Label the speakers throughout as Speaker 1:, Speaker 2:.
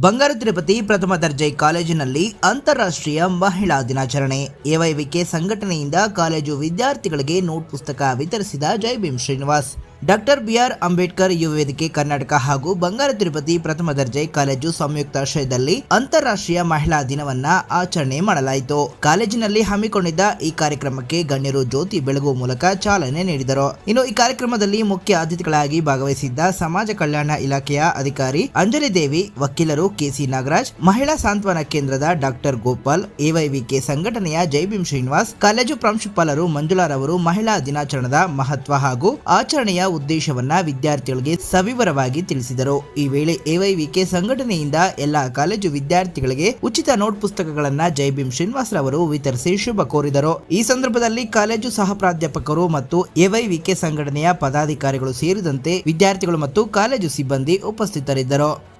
Speaker 1: ಬಂಗಾರ ತಿರುಪತಿ ಪ್ರಥಮ ದರ್ಜೆ ಕಾಲೇಜಿನಲ್ಲಿ ಅಂತಾರಾಷ್ಟ್ರೀಯ ಮಹಿಳಾ ದಿನಾಚರಣೆ. ಎವೈವಿಕೆ ಸಂಘಟನೆಯಿಂದ ಕಾಲೇಜು ವಿದ್ಯಾರ್ಥಿಗಳಿಗೆ ನೋಟ್ ಪುಸ್ತಕ ವಿತರಿಸಿದ Jai Bhim Srinivas. Doctor B R Ambedkar ಯುವ ವೇದಿಕೆ ಕರ್ನಾಟಕ ಹಾಗೂ ಬಂಗಾರ ತಿರುಪತಿ ಪ್ರಥಮ ದರ್ಜೆ ಕಾಲೇಜು ಸಂಯುಕ್ತಾಶ್ರಯದಲ್ಲಿ ಅಂತಾರಾಷ್ಟ್ರೀಯ ಮಹಿಳಾ ದಿನವನ್ನ ಆಚರಣೆ ಮಾಡಲಾಯಿತು. ಕಾಲೇಜಿನಲ್ಲಿ ಹಮ್ಮಿಕೊಂಡಿದ್ದ ಈ ಕಾರ್ಯಕ್ರಮಕ್ಕೆ ಗಣ್ಯರು ಜ್ಯೋತಿ ಬೆಳಗುವ ಮೂಲಕ ಚಾಲನೆ ನೀಡಿದರು. ಇನ್ನು ಈ ಕಾರ್ಯಕ್ರಮದಲ್ಲಿ ಮುಖ್ಯ ಅತಿಥಿಗಳಾಗಿ ಭಾಗವಹಿಸಿದ್ದ ಸಮಾಜ ಕಲ್ಯಾಣ ಇಲಾಖೆಯ ಅಧಿಕಾರಿ ಅಂಜಲಿ ದೇವಿ, ವಕೀಲರು ಕೆಸಿ ನಾಗರಾಜ್, ಮಹಿಳಾ ಸಾಂತ್ವನ ಕೇಂದ್ರದ ಡಾಕ್ಟರ್ ಗೋಪಾಲ್, ಎವೈವಿಕೆ ಸಂಘಟನೆಯ ಜೈಭೀಮ್ ಶ್ರೀನಿವಾಸ್, ಕಾಲೇಜು ಪ್ರಾಂಶುಪಾಲರು ಮಂಜುಳಾರವರು ಮಹಿಳಾ ದಿನಾಚರಣದ ಮಹತ್ವ ಹಾಗೂ ಆಚರಣೆಯ ಉದ್ದೇಶವನ್ನ ವಿದ್ಯಾರ್ಥಿಗಳಿಗೆ ಸವಿವರವಾಗಿ ತಿಳಿಸಿದರು. ಈ ವೇಳೆ ಎವೈವಿಕೆ ಸಂಘಟನೆಯಿಂದ ಎಲ್ಲಾ ಕಾಲೇಜು ವಿದ್ಯಾರ್ಥಿಗಳಿಗೆ ಉಚಿತ ನೋಟ್ ಪುಸ್ತಕಗಳನ್ನ ಜೈಭೀಮ್ ಶ್ರೀನಿವಾಸ್ ರವರು ವಿತರಿಸಿ ಶುಭ ಕೋರಿದರು. ಈ ಸಂದರ್ಭದಲ್ಲಿ ಕಾಲೇಜು ಸಹ ಪ್ರಾಧ್ಯಾಪಕರು ಮತ್ತು ಎವೈವಿಕೆ ಸಂಘಟನೆಯ ಪದಾಧಿಕಾರಿಗಳು ಸೇರಿದಂತೆ ವಿದ್ಯಾರ್ಥಿಗಳು ಮತ್ತು ಕಾಲೇಜು ಸಿಬ್ಬಂದಿ ಉಪಸ್ಥಿತರಿದ್ದರು.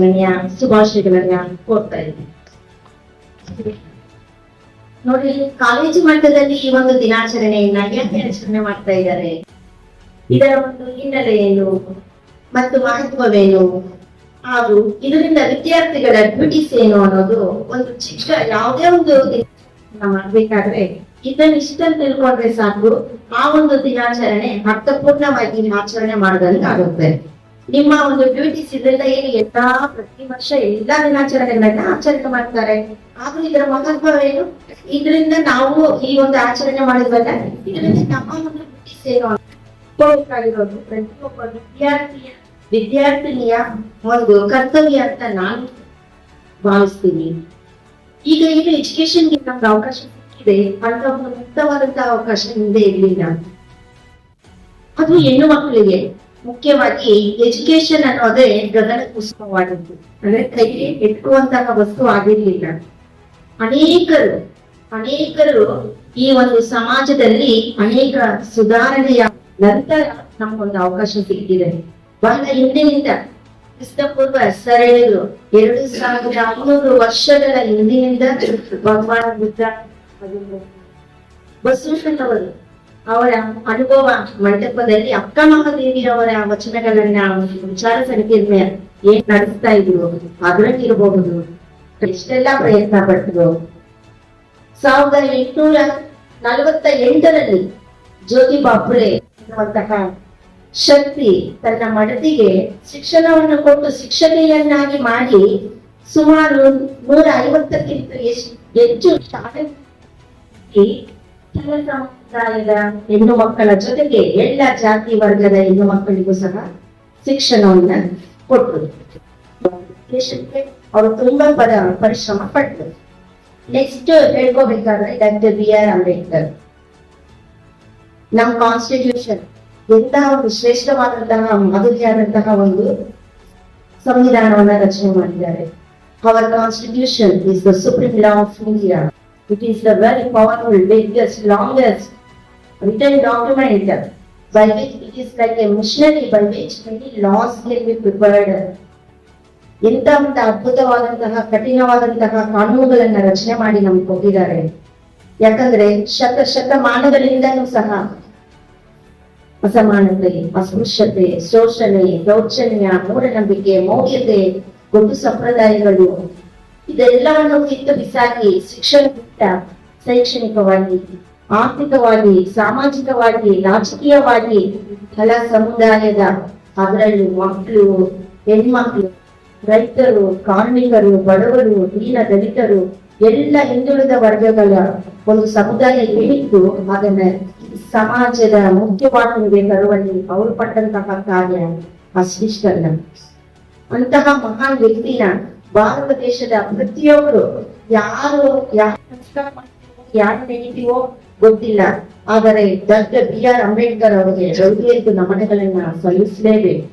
Speaker 2: ದಿನಾಚರಣೆಯ ಶುಭಾಶಯಗಳನ್ನ ಕೋರ್ತಾ ಇದ್ದೀನಿ. ನೋಡಿ, ಕಾಲೇಜು ಮಟ್ಟದಲ್ಲಿ ಈ ಒಂದು ದಿನಾಚರಣೆಯನ್ನ ಯಾಕೆ ಆಚರಣೆ ಮಾಡ್ತಾ ಇದ್ದಾರೆ? ಇದರ ಒಂದು ಹಿನ್ನೆಲೆ ಏನು ಮತ್ತು ಮಹತ್ವವೇನು? ಹಾಗೂ ಇದರಿಂದ ವಿದ್ಯಾರ್ಥಿಗಳ ಡ್ಯೂಟೀಸ್ ಏನು ಅನ್ನೋದು ಒಂದು ಚಿಕ್ಕ ಯಾವುದೇ ಒಂದು ಮಾಡ್ಬೇಕಾದ್ರೆ ಇದನ್ನ ಇಷ್ಟನ್ನು ತಿಳ್ಕೊಂಡ್ರೆ ಸಾಕು, ಆ ಒಂದು ದಿನಾಚರಣೆ ಅರ್ಥಪೂರ್ಣವಾಗಿ ಆಚರಣೆ ಮಾಡಿದಂಗೆ ಆಗುತ್ತೆ ನಿಮ್ಮ ಒಂದು ಡ್ಯೂಟೀಸ್ ಇದೆಲ್ಲ ಏನು ಎಲ್ಲಾ ಪ್ರತಿ ವರ್ಷ ಎಲ್ಲಾ ದಿನಾಚರಣೆಗಳನ್ನ ಆಚರಣೆ ಮಾಡ್ತಾರೆ. ಆದ್ರೂ ಇದರ ಮಹತ್ವವೇನು? ಇದರಿಂದ ನಾವು ಈ ಒಂದು ಆಚರಣೆ ಮಾಡಿದ್ವಲ್ಲ, ಇದರಿಂದ ನಮ್ಮ ಒಂದು ಡ್ಯೂಟೀಸ್ ಏನು ಪ್ರತಿಯೊಬ್ಬ ವಿದ್ಯಾರ್ಥಿಯ, ವಿದ್ಯಾರ್ಥಿನಿಯ ಒಂದು ಕರ್ತವ್ಯ ಅಂತ ನಾನು ಭಾವಿಸ್ತೀನಿ. ಈಗ ಏನು ಎಜುಕೇಶನ್ಗೆ ನಮ್ಗೆ ಅವಕಾಶ ಸಿಕ್ಕಿದೆ? ಅಂತ ಒಂದು ಮುಕ್ತವಾದಂತಹ ಅವಕಾಶ ಹಿಂದೆ ಇರ್ಲಿಲ್ಲ. ಅದು ಹೆಣ್ಣು ಮಕ್ಕಳಿಗೆ. ಮುಖ್ಯವಾಗಿ ಎಜುಕೇಶನ್ ಅನ್ನೋದೇ ಗಗನ ಕುಸುಮವಾದದ್ದು ಅಂದ್ರೆ ಕೈಗೆ ಎಟ್ಟುವಂತಹ ವಸ್ತು ಆಗಿರ್ಲಿಲ್ಲ. ಅನೇಕರು ಅನೇಕರು ಈ ಒಂದು ಸಮಾಜದಲ್ಲಿ ಅನೇಕ ಸುಧಾರಣೆಯ ನಂತರ ನಮಗೊಂದು ಅವಕಾಶ ಸಿಕ್ಕಿದೆ. ಬಹಳ ಹಿಂದಿನಿಂದ ಕ್ರಿಸ್ತಪೂರ್ವ ಸರಳರು ಎರಡು ಸಾವಿರದ ಮುನ್ನೂರು ವರ್ಷಗಳ ಹಿಂದಿನಿಂದ ಭಗವಾನ್ ಬುದ್ಧ ಬಸವೇಶ್ವರವರು ಅವರ ಅನುಭವ ಮಂಟಪದಲ್ಲಿ ಅಕ್ಕ ಮಹಾದೇವಿಯವರ ವಚನಗಳನ್ನ ವಿಚಾರ ಸಂಕೀರ್ಣ ಏನ್ ನಡೆಸ್ತಾ ಇದ್ರು ಅದರಲ್ಲಿರಬಹುದು ಎಷ್ಟೆಲ್ಲಾ ಪ್ರಯತ್ನ ಪಟ್ಟರು ಸಾವಿರದ ಎಂಟುನೂರ ನಲವತ್ತ ಎಂಟರಲ್ಲಿ ಜ್ಯೋತಿಬಾ ಫುಲೆ ಎನ್ನುವಂತಹ ಶಕ್ತಿ ತನ್ನ ಮಡದಿಗೆ ಶಿಕ್ಷಣವನ್ನು ಕೊಟ್ಟು ಶಿಕ್ಷಕಿಯನ್ನಾಗಿ ಮಾಡಿ ಸುಮಾರು ನೂರ ಐವತ್ತಕ್ಕಿಂತ ಹೆಚ್ಚು ಶಾಲೆ ಕೆಲ ಸಮುದಾಯದ ಹೆಣ್ಣು ಮಕ್ಕಳ ಜೊತೆಗೆ ಎಲ್ಲ ಜಾತಿ ವರ್ಗದ ಹೆಣ್ಣು ಮಕ್ಕಳಿಗೂ ಸಹ ಶಿಕ್ಷಣವನ್ನ ಕೊಟ್ಟರು ದೇಶಕ್ಕೆ ಅವರು ತುಂಬಾ ಪದ ಪರಿಶ್ರಮ ಪಟ್ಟರು ನೆಕ್ಸ್ಟ್ ಹೇಳ್ಕೋಬೇಕಾದ್ರೆ ಡಾಕ್ಟರ್ ಬಿ ಆರ್ ಅಂಬೇಡ್ಕರ್. ನಮ್ಮ ಕಾನ್ಸ್ಟಿಟ್ಯೂಷನ್ ಎಂತಹ ಒಂದು ಶ್ರೇಷ್ಠವಾದಂತಹ ಮಾಧುರ್ಯಾದಂತಹ ಒಂದು ಸಂವಿಧಾನವನ್ನ ರಚನೆ ಮಾಡಿದ್ದಾರೆ. Our constitution is the supreme law of India it is the very powerful biggest longest written document by which it is like a missionary, by which many laws can be prepared. ಅದ್ಭುತವಾದಂತಹ, ಕಠಿಣವಾದಂತಹ ಕಾನೂನುಗಳನ್ನ ರಚನೆ ಮಾಡಿ ನಮ್ಗೆ ಕೊಟ್ಟಿದ್ದಾರೆ ಯಾಕಂದ್ರೆ ಶತ ಶತಮಾನಗಳಿಂದಲೂ ಸಹ ಅಸಮಾನತೆ, ಅಸ್ಪೃಶ್ಯತೆ, ಶೋಷಣೆ, ದೌರ್ಜನ್ಯ, ಮೂಢನಂಬಿಕೆ, ಮೌಢ್ಯತೆ ಗೊತ್ತು ಸಂಪ್ರದಾಯಗಳು ಇದೆಲ್ಲವನ್ನು ಕಿತ್ತು ಬಿಸಾಕಿ ಶಿಕ್ಷಣ ಶೈಕ್ಷಣಿಕವಾಗಿ ಆರ್ಥಿಕವಾಗಿ, ಸಾಮಾಜಿಕವಾಗಿ, ರಾಜಕೀಯವಾಗಿ ಹಲ ಸಮುದಾಯದ ಅದರಲ್ಲಿ ಮಕ್ಕಳು, ಹೆಣ್ಮಕ್ಳು, ರೈತರು, ಕಾರ್ಮಿಕರು, ಬಡವರು ದೀನ ದಲಿತರು, ಎಲ್ಲ ಹಿಂದುಳಿದ ವರ್ಗಗಳ ಒಂದು ಸಮುದಾಯ ಏನಿತ್ತು, ಅದನ್ನ ಸಮಾಜದ ಮುಖ್ಯವಾಹಿನಿಗೆ ತರುವಲ್ಲಿ ಅವರು ಪಟ್ಟಂತಹ ಕಾರ್ಯ ಅಶಿಷ್ಟಲ್ಲ ಅಂತಹ ಮಹಾನ್ ವ್ಯಕ್ತಿನ ಭಾರತ ದೇಶದ ಪ್ರತಿಯೊಬ್ಬರು ಯಾರು ಯಾರು ಯಾರು ಗೊತ್ತಿಲ್ಲ. ಆದರೆ ಡಾಕ್ಟರ್ ಬಿ ಆರ್ ಅಂಬೇಡ್ಕರ್ ಅವರಿಗೆ ಗೌರಿಯದ್ದು ನಮನಗಳನ್ನ ಸಲ್ಲಿಸಲೇಬೇಕು.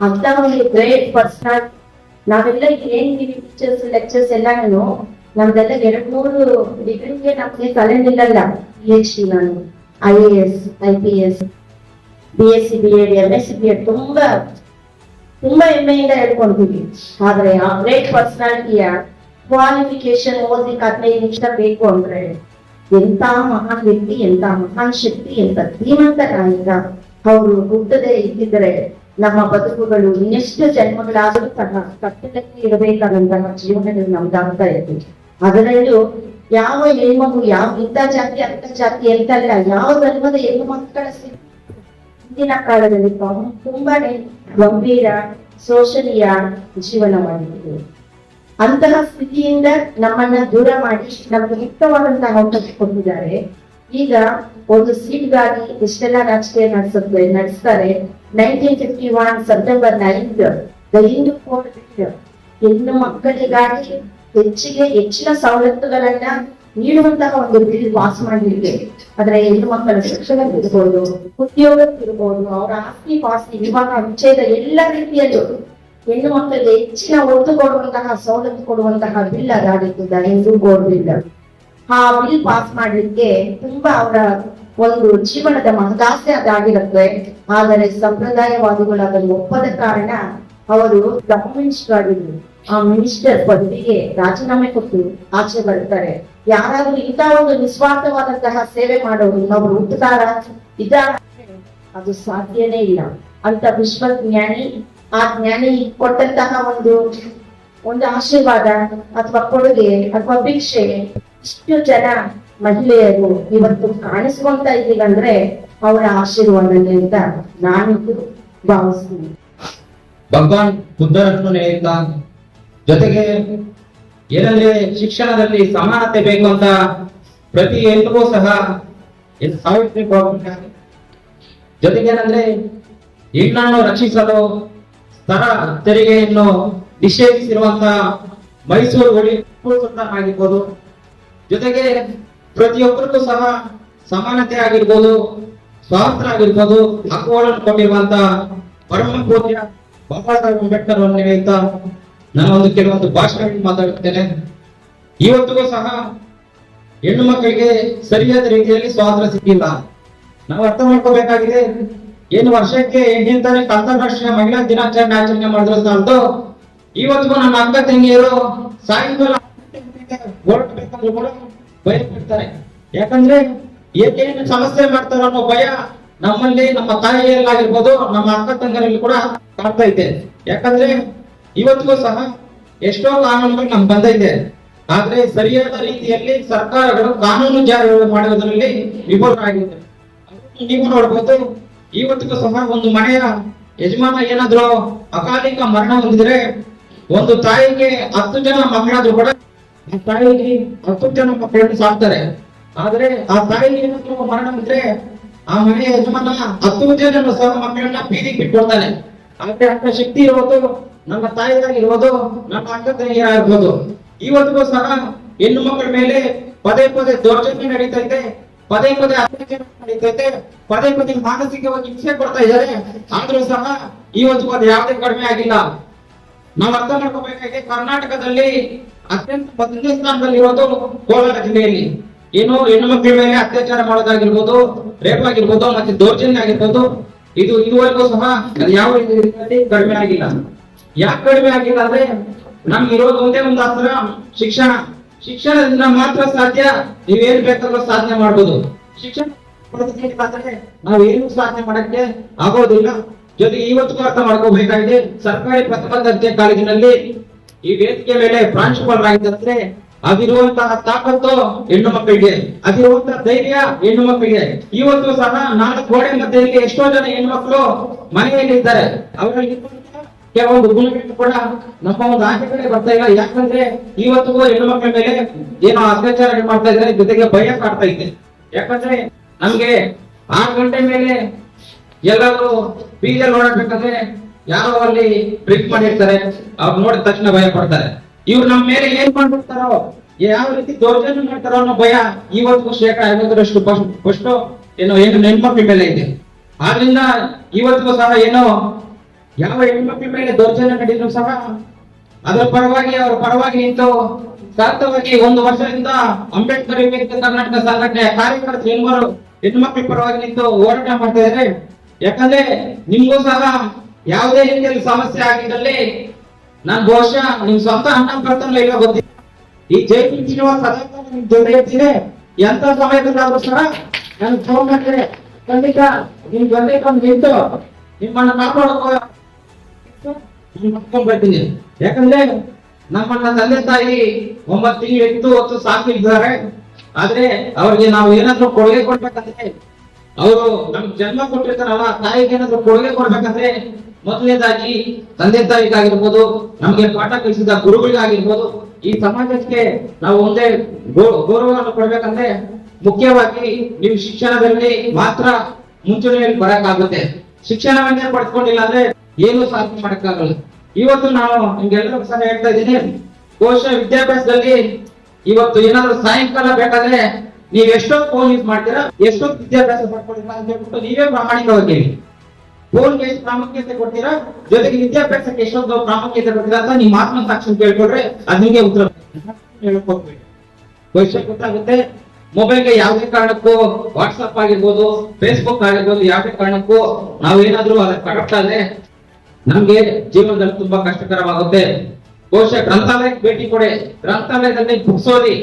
Speaker 2: ಅಂತ ಒಂದು ಗ್ರೇಟ್ ಪರ್ಸನ್ ನಾವೆಲ್ಲ ಏನ್ ಟೀಚರ್ಸ್ ಲೆಕ್ಚರ್ಸ್ ಎಲ್ಲಾನು. ನಮ್ದೆಲ್ಲ ಎರಡ್ ಮೂರು ಡಿಗ್ರಿಗೆ ನಮ್ಗೆ ತಲೆ ನಿಲ್ಲಲ್ಲ ಪಿ ಎಚ್ ಡಿ ನಾನು I A S I P S B S C B Ed M S C B Ed ತುಂಬಾ ತುಂಬಾ ಹೆಮ್ಮೆಯಿಂದ ಹೇಳ್ಕೊಂಡಿದ್ವಿ ಆದ್ರೆ ಆ ಗ್ರೇಟ್ ಪರ್ಸನಾಲಿಟಿಯ ಕ್ವಾಲಿಫಿಕೇಶನ್ ಓದ್ಲಿಕ್ಕೆ ಹದಿನೈದು ನಿಮಿಷ ಬೇಕು ಅಂದ್ರೆ ಎಂತ ಮಹಾನ್ ವ್ಯಕ್ತಿ ಎಂತ ಮಹಾನ್ ಶಕ್ತಿ ಎಂತ ಧೀಮಂತ ನಾಯಕ ಅವರು ಹುಟ್ಟದೆ ಇದ್ದಿದ್ರೆ ನಮ್ಮ ಬದುಕುಗಳು ಇನ್ನೆಷ್ಟು ಜನ್ಮಗಳಾದರೂ ಸಹ ಕಟ್ಟಡಕ್ಕೆ ಇರಬೇಕಾದಂತಹ ಜೀವನಗಳು ನಮ್ದಾಗ್ತಾ ಇತ್ತು. ಅದರಲ್ಲೂ ಯಾವ ಹೆಣ್ಮಗು ಯಾವ ಇಂಥ ಜಾತಿ ಅಂತ ಜಾತಿ ಅಂತಲ್ಲ ಯಾವ ಧರ್ಮದ ಹೆಣ್ಣು ಮಕ್ಕಳ ಹಿಂದಿನ ಕಾಲದಲ್ಲಿ ತುಂಬ- ತುಂಬಾನೇ ಗಂಭೀರ ಶೋಷಣೀಯ ಜೀವನವಾಗಿತ್ತು ಅಂತಹ ಸ್ಥಿತಿಯಿಂದ ನಮ್ಮನ್ನ ದೂರ ಮಾಡಿ ನಮಗೆ ಮುಕ್ತವಾದಂತಹ ಅವಕಾಶ ಕೊಟ್ಟಿದ್ದಾರೆ. ಈಗ ಒಂದು ಸೀಟ್ಗಾಗಿ ಎಷ್ಟೆಲ್ಲ ರಾಜಕೀಯ ನಡೆಸುತ್ತೆ ನಡೆಸ್ತಾರೆ. Nineteen fifty one September ninth the Hindu code ಹೆಣ್ಣು ಮಕ್ಕಳಿಗಾಗಿ ಹೆಚ್ಚಿಗೆ ಹೆಚ್ಚಿನ ಸವಲತ್ತುಗಳನ್ನ ನೀಡುವಂತಹ ಒಂದು ಬಿಲ್ ಪಾಸ್ ಮಾಡಲಿಕ್ಕೆ ಆದ್ರೆ ಹೆಣ್ಣು ಮಕ್ಕಳ ಉದ್ಯೋಗ ಉದ್ಯೋಗಕ್ಕಿರ್ಬೋದು ಅವರ ಆಸ್ತಿ ಪಾಸ್ತಿ, ವಿವಾಹ, ವಿಚ್ಛೇದ ಎಲ್ಲ ರೀತಿಯಲ್ಲೂ ಹೆಣ್ಣು ಮಕ್ಕಳಿಗೆ ಹೆಚ್ಚಿನ ಒತ್ತು ಕೊಡುವಂತಹ ಸೌಲಭ್ಯ ಕೊಡುವಂತಹ ಬಿಲ್ ಅದಾಗಿತ್ತು ದ ಹಿಂದೂ ಗೋಲ್ಡ್ ಬಿಲ್ ಆ ಬಿಲ್ ಪಾಸ್ ಮಾಡಲಿಕ್ಕೆ ತುಂಬಾ ಅವರ ಒಂದು ಜೀವನದ ಮಹದಾಸೆ ಅದಾಗಿರುತ್ತೆ. ಆದರೆ ಸಂಪ್ರದಾಯವಾದಿಗಳು ಅದನ್ನು ಒಪ್ಪದ ಕಾರಣ ಅವರು ಮಿನಿಸ್ಟರ್ ಆಗಿದ್ರು ಆ ಮಿನಿಸ್ಟರ್ ಪದವಿಗೆ ರಾಜೀನಾಮೆ ಕೊಟ್ಟು ಆಚೆ ಬರ್ತಾರೆ ಯಾರಾದ್ರೂ ಇಂಥ ಒಂದು ನಿಸ್ವಾರ್ಥವಾದಂತಹ ಸೇವೆ ಮಾಡೋರು, ಇನ್ನೊಬ್ರು ಹುಟ್ಟುತ್ತಾರ ಇದ್ದಾರೆ? ಅದು ಸಾಧ್ಯನೇ ಇಲ್ಲ. ಅಂತ ವಿಶ್ವಜ್ಞಾನಿ ಆ ಜ್ಞಾನಿ ಕೊಟ್ಟಂತಹ ಒಂದು ಒಂದು ಆಶೀರ್ವಾದ ಅಥವಾ ಕೊಡುಗೆ ಅಥವಾ ಭಿಕ್ಷೆ ಇಷ್ಟು ಜನ ಮಹಿಳೆಯರು ಇವತ್ತು ಕಾಣಿಸ್ಕೊಂತ ಇದ್ದೀವಿ ಅಂದ್ರೆ ಅವರ ಆಶೀರ್ವಾದನೆ ಅಂತ ನಾನು ಭಾವಿಸ್ತೀನಿ.
Speaker 3: ಭಗವಾನ್ ಬುದ್ಧರನ್ನು ನೇಯುತ್ತಾ ಜೊತೆಗೆ ಏನಂದ್ರೆ ಶಿಕ್ಷಣದಲ್ಲಿ ಸಮಾನತೆ ಬೇಕು ಅಂತ ಪ್ರತಿ ಎಲ್ಲರೂ ಸಹ ಸಾವಿತ್ರಿ ಜೊತೆಗೆ ಏನಂದ್ರೆ ಹೆಣ್ಣನ್ನು ರಕ್ಷಿಸಲು ತರ ತೆರಿಗೆಯನ್ನು ನಿಷೇಧಿಸಿರುವಂತಹ ಮೈಸೂರು ಒಳಿ ಆಗಿರ್ಬೋದು. ಜೊತೆಗೆ ಪ್ರತಿಯೊಬ್ಬರಿಗೂ ಸಹ ಸಮಾನತೆ ಆಗಿರ್ಬೋದು ಸ್ವಾತಂತ್ರ್ಯ ಆಗಿರ್ಬೋದು, ಹಕ್ಕುಗಳನ್ನು ಕೊಟ್ಟಿರುವಂತ ಪರಮ ಪೂಜ್ಯ ಬಾಬಾ ಸಾಹೇಬ್ ಅಂಬೇಡ್ಕರ್ ಅವರ ನಿಮಿತ್ತ ನಾನು ಒಂದು ಕೆಲವೊಂದು ಭಾಷಣಗಳನ್ನು ಮಾತಾಡುತ್ತೇನೆ. ಇವತ್ತಿಗೂ ಸಹ ಹೆಣ್ಣು ಮಕ್ಕಳಿಗೆ ಸರಿಯಾದ ರೀತಿಯಲ್ಲಿ ಸ್ವಾತಂತ್ರ್ಯ ಸಿಕ್ಕಿಲ್ಲ. ನಾವು ಅರ್ಥ ಮಾಡ್ಕೋಬೇಕಾಗಿದೆ ಏನು ವರ್ಷಕ್ಕೆ ಎಂಟನೇ ತಾರೀಕು ಅಂತಾರಾಷ್ಟ್ರೀಯ ಮಹಿಳಾ ದಿನಾಚರಣೆ ಆಚರಣೆ ಮಾಡಿದ್ರು ಸಾಲದು. ಇವತ್ತಿಗೂ ನಮ್ಮ ಅಕ್ಕ ತಂಗಿಯರು ಸಾಯಂಕಾಲ ಭಯ ಪಡ್ತಾರೆ ಯಾಕಂದ್ರೆ ಏನೇನು ಸಮಸ್ಯೆ ಮಾಡ್ತಾರ ಅನ್ನೋ ಭಯ ನಮ್ಮಲ್ಲಿ, ನಮ್ಮ ತಾಯಿಯಲ್ಲಾಗಿರ್ಬೋದು ನಮ್ಮ ಅಕ್ಕ ತಂಗರಲ್ಲಿ ಕೂಡ ಕಾಡ್ತಾ ಇದೆ. ಯಾಕಂದ್ರೆ ಇವತ್ತಿಗೂ ಸಹ ಎಷ್ಟೋ ಕಾನೂನುಗಳು ನಮ್ಗೆ ಬಂದೈತೆ. ಆದ್ರೆ ಸರಿಯಾದ ರೀತಿಯಲ್ಲಿ ಸರ್ಕಾರಗಳು ಕಾನೂನು ಜಾರಿ ಮಾಡುವುದರಲ್ಲಿ ವಿಫಲರಾಗಿದೆ ಅದನ್ನು ನೀವು ನೋಡ್ಬೋದು. ಇವತ್ತಿಗೂ ಸಹ ಒಂದು ಮನೆಯ ಯಜಮಾನ ಏನಾದ್ರು ಅಕಾಲಿಕ ಮರಣ ಹೊಂದಿದ್ರೆ ಒಂದು ತಾಯಿಗೆ ಹತ್ತು ಜನ ಮಕ್ಕಳಾದ್ರೂ ಕೂಡ ತಾಯಿಗೆ ಹತ್ತು ಜನ ಮಕ್ಕಳನ್ನು ಸಾಕ್ತಾರೆ. ಆದ್ರೆ ಆ ತಾಯಿಗೆ ಏನಾದ್ರು ಮರಣ ಹೊಂದಿದ್ರೆ ಆ ಮನೆಯ ಯಜಮಾನ ಹತ್ತು ಜನ ಸಹ ಮಕ್ಕಳನ್ನ ಬೀದಿಗೆ ಬಿಟ್ಕೊಡ್ತಾನೆ. ಆದ್ರೆ ಅಂತ ಶಕ್ತಿ ಇರೋದು ನಮ್ಮ ತಾಯಿಯಾಗಿರ್ಬೋದು ನಮ್ಮ ಅಕ್ಕ ತಂಗಿಯಾಗಿರ್ಬೋದು ಇವತ್ತಿಗೂ ಸಹ ಹೆಣ್ಣು ಮಕ್ಕಳ ಮೇಲೆ ಪದೇ ಪದೇ ದೌರ್ಜನ್ಯ ನಡೀತೈತೆ ಪದೇ ಪದೇ ಅತ್ಯಾಚಾರ ಪದೇ ಪದೇ ಮಾನಸಿಕವಾಗಿ ಹಿಂಸೆ ಕೊಡ್ತಾ ಇದ್ದಾರೆ ಆದ್ರೂ ಸಹ ಈ ಒಂದು ಪದ ಯಾವುದೇ ಕಡಿಮೆ ಆಗಿಲ್ಲ. ನಾವು ಅರ್ಥ ಮಾಡ್ಕೋಬೇಕಾಗಿದೆ, ಕರ್ನಾಟಕದಲ್ಲಿ ಅತ್ಯಂತ ಮೊದಲನೇ ಸ್ಥಾನದಲ್ಲಿರೋದು ಕೋಲಾರ ಜಿಲ್ಲೆಯಲ್ಲಿ. ಏನು ಹೆಣ್ಣು ಮಕ್ಕಳ ಮೇಲೆ ಅತ್ಯಾಚಾರ ಮಾಡೋದಾಗಿರ್ಬೋದು, ರೇಪ್ ಆಗಿರ್ಬೋದು, ಮತ್ತೆ ದೌರ್ಜನ್ಯ ಆಗಿರ್ಬೋದು, ಇದು ಇದುವರೆಗೂ ಸಹ ಯಾವ ರೀತಿಯಲ್ಲಿ ಕಡಿಮೆ ಆಗಿಲ್ಲ. ಯಾಕೆ ಕಡಿಮೆ ಆಗಿಲ್ಲ ಅಂದ್ರೆ ನಮ್ಗೆ ಇರೋದು ಒಂದೇ ಒಂದು ಅಸ್ತ್ರ ಶಿಕ್ಷಣ. ಶಿಕ್ಷಣದಿಂದ ಮಾತ್ರ ಸಾಧ್ಯ? ನೀವೇನ್ ಬೇಕಾದ್ರೂ ಸಾಧನೆ ಮಾಡ್ಬೋದು. ಶಿಕ್ಷಣ ನಾವ್ ಅಂದ್ರೆ ನಾವು ಏನು ಸಾಧನೆ ಮಾಡಕ್ಕೆ ಆಗೋದಿಲ್ಲ. ಜೊತೆಗೆ ಇವತ್ತು ಅರ್ಥ ಮಾಡ್ಕೋಬೇಕಾಗಿದೆ. ಸರ್ಕಾರಿ ಪ್ರತಿಬಂಧತೆ ಕಾಲೇಜಿನಲ್ಲಿ ಈ ವೇದಿಕೆ ಮೇಲೆ ಪ್ರಾಂಶುಪಾಲರಾಗಿದ್ದಂದ್ರೆ ಅದಿರುವಂತಹ ತಾಕತ್ತು ಹೆಣ್ಣು ಮಕ್ಕಳಿಗೆ, ಅದಿರುವಂತಹ ಧೈರ್ಯ ಹೆಣ್ಣು ಮಕ್ಕಳಿಗೆ. ಇವತ್ತು ಸಹ ನಾಲ್ಕು ಗೋಡೆ ಮಧ್ಯದಲ್ಲಿ ಎಷ್ಟೋ ಜನ ಹೆಣ್ಣು ಮಕ್ಕಳು ಮನೆಯಲ್ಲಿ ಇದ್ದಾರೆ ಅವರಲ್ಲಿ ಕೆಲವೊಂದು ಗುಣಗಳು ಕೂಡ ನಮ್ಮ ಒಂದು ಆಚೆ ಬರ್ತಾ ಇಲ್ಲ. ಯಾಕಂದ್ರೆ ಇವತ್ತಿಗೂ ಹೆಣ್ಣು ಮಕ್ಕಳ ಮೇಲೆ ಏನೋ ಅತ್ಯಾಚಾರ ಮಾಡ್ತಾ ಇದ್ದಾರೆ. ಜೊತೆಗೆ ಭಯ ಕಾಡ್ತಾ ಇದೆ. ಯಾಕಂದ್ರೆ ನಮ್ಗೆ ಆರು ಗಂಟೆ ಮೇಲೆ ಎಲ್ಲರೂ ಬೀಜ ನೋಡಬೇಕಂದ್ರೆ ಯಾರೋ ಅಲ್ಲಿ ಡ್ರಿಂಕ್ ಮಾಡಿರ್ತಾರೆ. ಅವ್ರು ನೋಡಿದ ತಕ್ಷಣ ಭಯ ಪಡ್ತಾರೆ. ಇವ್ರು ನಮ್ಮ ಮೇಲೆ ಏನ್ ಮಾಡ್ಬಿಡ್ತಾರೋ, ಯಾವ ರೀತಿ ದೌರ್ಜನ್ಯ ಮಾಡ್ತಾರೋ ಅನ್ನೋ ಭಯ ಇವತ್ತಿಗೂ ಶೇಕಡ ಐವತ್ತರಷ್ಟು ಫಸ್ಟ್ ಏನೋ ಏನು ಹೆಣ್ಮಕ್ಳ ಮೇಲೆ ಇದೆ. ಆದ್ರಿಂದ ಇವತ್ತಿಗೂ ಸಹ ಏನೋ ಯಾವ ಹೆಣ್ಮಕ್ಳ ಮೇಲೆ ದೌರ್ಜನ್ಯ ನಡೆದ್ರು ಸಹ ಅದರ ಪರವಾಗಿ ಅವರ ಪರವಾಗಿ ನಿಂತು ಸಾರ್ಥವಾಗಿ ಒಂದು ವರ್ಷದಿಂದ ಅಂಬೇಡ್ಕರ್ ವಿವೇಕ ಕರ್ನಾಟಕ ಸಂಘಟನೆ ಕಾರ್ಯಕರ್ತರು ಹೆಣ್ಮರು, ಹೆಣ್ಮಕ್ಳ ಪರವಾಗಿ ನಿಂತು ಹೋರಾಟ ಮಾಡ್ತಾ ಇದ್ದಾರೆ. ಯಾಕಂದ್ರೆ ನಿಮ್ಗೂ ಸಹ ಯಾವುದೇ ರೀತಿಯಲ್ಲಿ ಸಮಸ್ಯೆ ಆಗಿದ್ದಲ್ಲಿ ನಾನ್ ಬಹುಶಃ ನಿಮ್ ಸ್ವಂತ ಅಣ್ಣ ಬರ್ತಲ್ಲ ಇಲ್ಲ ಗೊತ್ತಿಲ್ಲ ಈ ಜೈ ಶ್ರೀನಿವಾಸ್ ಸದಾಕಾಲ ನಿಮ್ ಜೊತೆ ಇರ್ತೀನಿ. ಎಂತ ಸಮಯದಲ್ಲಾದ್ರೂ ಸಹ ನಾನು ಫೋನ್ ಮಾಡಿದ್ರೆ ಖಂಡಿತ ನಿಮ್ ಜೊತೆ ಬಂದು ನಿಂತು ನಿಮ್ಮನ್ನ ಕಾಪಾಡೋಕೆ ಬರ್ತೀನಿ ಯಾಕಂದ್ರೆ ನಮ್ಮನ್ನ ತಂದೆ ತಾಯಿ ಒಂಬತ್ತು ತಿಂಗಳು ಎಂಟು ಹೊತ್ತು ಸಾಕಿದ್ದಾರೆ. ಆದ್ರೆ ಅವ್ರಿಗೆ ನಾವು ಏನಾದ್ರು ಕೊಡುಗೆ ಕೊಡ್ಬೇಕಂದ್ರೆ, ಅವರು ನಮ್ ಜನ್ಮ ಕೊಟ್ಟಿರ್ತಾರಲ್ಲ ತಾಯಿಗೆ ಏನಾದ್ರು ಕೊಡುಗೆ ಕೊಡ್ಬೇಕಂದ್ರೆ ಮೊದಲನೇದಾಗಿ ತಂದೆ ತಾಯಿಗಾಗಿರ್ಬೋದು, ನಮ್ಗೆ ಪಾಠ ಕಲಿಸಿದ ಗುರುಗಳಿಗಾಗಿರ್ಬೋದು, ಈ ಸಮಾಜಕ್ಕೆ ನಾವು ಒಂದೇ ಗೌರವವನ್ನು ಕೊಡ್ಬೇಕಂದ್ರೆ ಮುಖ್ಯವಾಗಿ ನೀವು ಶಿಕ್ಷಣದಲ್ಲಿ ಮಾತ್ರ ಮುಂಚೂಣಿಯಲ್ಲಿ ಬರಕ್ಕಾಗುತ್ತೆ. ಶಿಕ್ಷಣವನ್ನೇ ಪಡ್ಕೊಂಡಿಲ್ಲ ಅಂದ್ರೆ ಏನು ಸಾಧನೆ ಮಾಡಕ್ಕಾಗಲ್ಲ. ಇವತ್ತು ನಾನು ನಿಮ್ಗೆಲ್ಲರಿಗೂ ಸಹ ಹೇಳ್ತಾ ಇದ್ದೀನಿ. ಕೋಶ ವಿದ್ಯಾಭ್ಯಾಸದಲ್ಲಿ ಇವತ್ತು ಏನಾದ್ರು ಸಾಯಂಕಾಲ ಬೇಕಾದ್ರೆ ನೀವ್ ಎಷ್ಟೊಂದು ಫೋನ್ ಯೂಸ್ ಮಾಡ್ತೀರಾ, ಎಷ್ಟೊಂದು ವಿದ್ಯಾಭ್ಯಾಸ ಮಾಡ್ಕೊಂಡಿಲ್ಲ ಅಂತ ಹೇಳ್ಬಿಟ್ಟು ನೀವೇ ಪ್ರಾಮಾಣಿಕವಾಗಿ ಹೇಳಿ. ಫೋನ್ಗೆ ಎಷ್ಟು ಪ್ರಾಮುಖ್ಯತೆ ಕೊಡ್ತೀರಾ, ಜೊತೆಗೆ ವಿದ್ಯಾಭ್ಯಾಸಕ್ಕೆ ಎಷ್ಟೊಂದು ಪ್ರಾಮುಖ್ಯತೆ ಕೊಡ್ತೀರಾ ಅಂತ ನಿಮ್ಮ ಆತ್ಮಸಾಕ್ಷಿ ಕೇಳ್ಕೊಂಡ್ರೆ ಅದ್ ನಿಮ್ಗೆ ಉತ್ತರ ಭವಿಷ್ಯ ಗೊತ್ತಾಗುತ್ತೆ. ಮೊಬೈಲ್ಗೆ ಯಾವುದೇ ಕಾರಣಕ್ಕೂ ವಾಟ್ಸ್ಆಪ್ ಆಗಿರ್ಬೋದು ಫೇಸ್ಬುಕ್ ಆಗಿರ್ಬೋದು, ಯಾವುದೇ ಕಾರಣಕ್ಕೂ ನಾವೇನಾದ್ರೂ ಅದಕ್ಕೆ ಕರೆಕ್ಟಾದ್ರೆ ನಮ್ಗೆ ಜೀವನದಲ್ಲಿ ತುಂಬಾ ಕಷ್ಟಕರವಾಗುತ್ತೆ. ಬಹುಶಃ ಗ್ರಂಥಾಲಯಕ್ಕೆ ಭೇಟಿ ಕೊಡಿ. ಗ್ರಂಥಾಲಯದಲ್ಲಿ ಬುಕ್ಸ್ ಓದಿ.